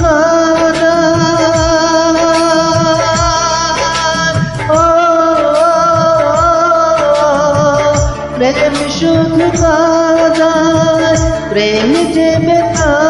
কাদা ও প্রেম শুধু কাদা প্রেম যে বেকাদা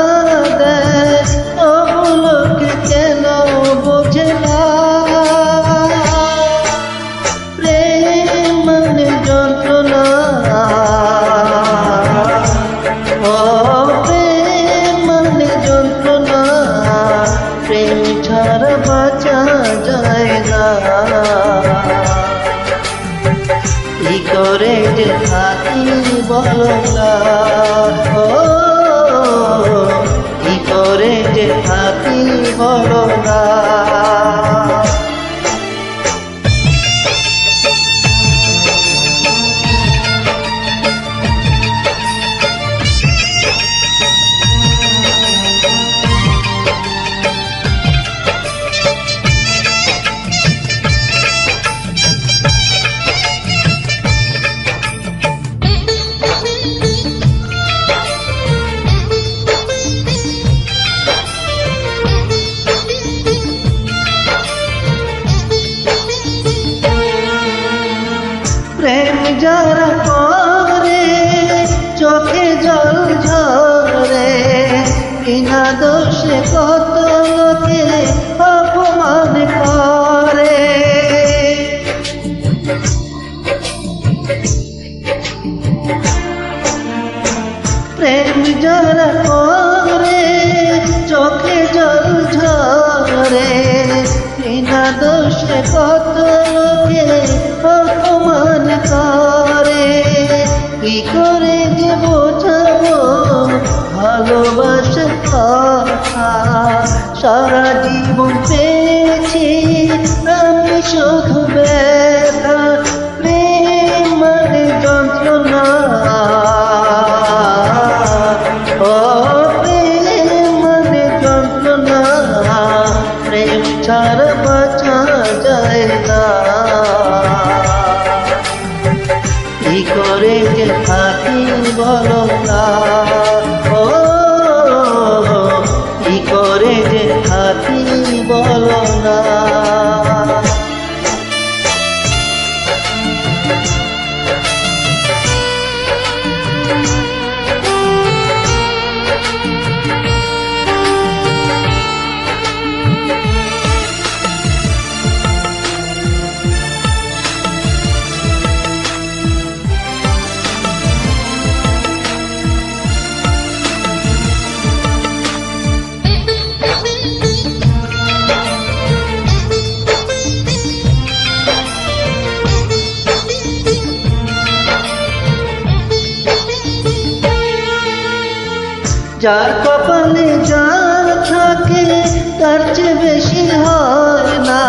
ছাড়া বাঁচা যায় না কি করে যে থাকি বলো না কি করে যে থাকি বলো যারা করে, চোখে জল ঝরে, বিনা দোষে কত লোকে অপমান করে। প্রেম যারা করে, চোখে জল ঝরে, বিনা দোষে কত লোকে ভালোবাসা সারা জীবন পেয়েছি। আমি শুধু ব্যথা, প্রেম মানে যন্ত্রণা। ও প্রেম মানে যন্ত্রণা, প্রেম ছাড়া বাঁচা যায় না। কি করে যে থাকি বলো? যার কপালে যা থাকে, তার চেয়ে বেশি হয় না।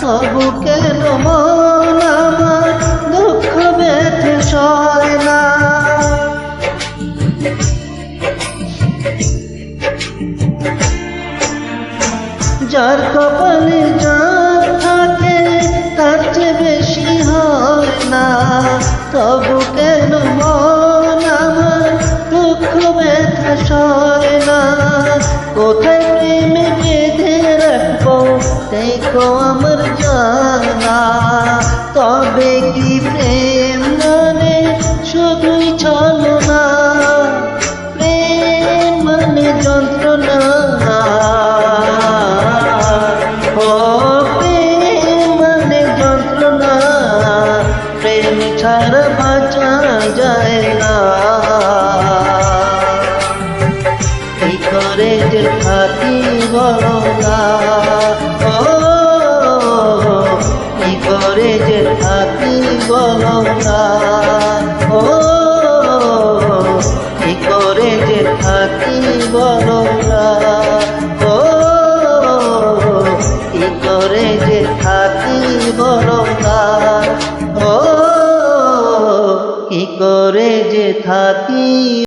তবু কেন মন আমার দুঃখ ব্যথে সয় না? যার কপালে যা থাকে, তার চেয়ে বেশি হয় না। তবু কেন মন ব্যথা সয় না। কোথায় প্রেমে বেঁধে রাখব, দেখো আমার জানা। তবে কি প্রেম মানে শুধুই চলো না প্রেম মানে যন্ত্রণা। ও, প্রেম মানে যন্ত্রণা। প্রেম ছাড়া বাঁচা যায় না। যে থাকি বলো ও যে থাকি বলো ও কি যে থাকি বলো ও যে থাকি বলো ও কি যে থাকি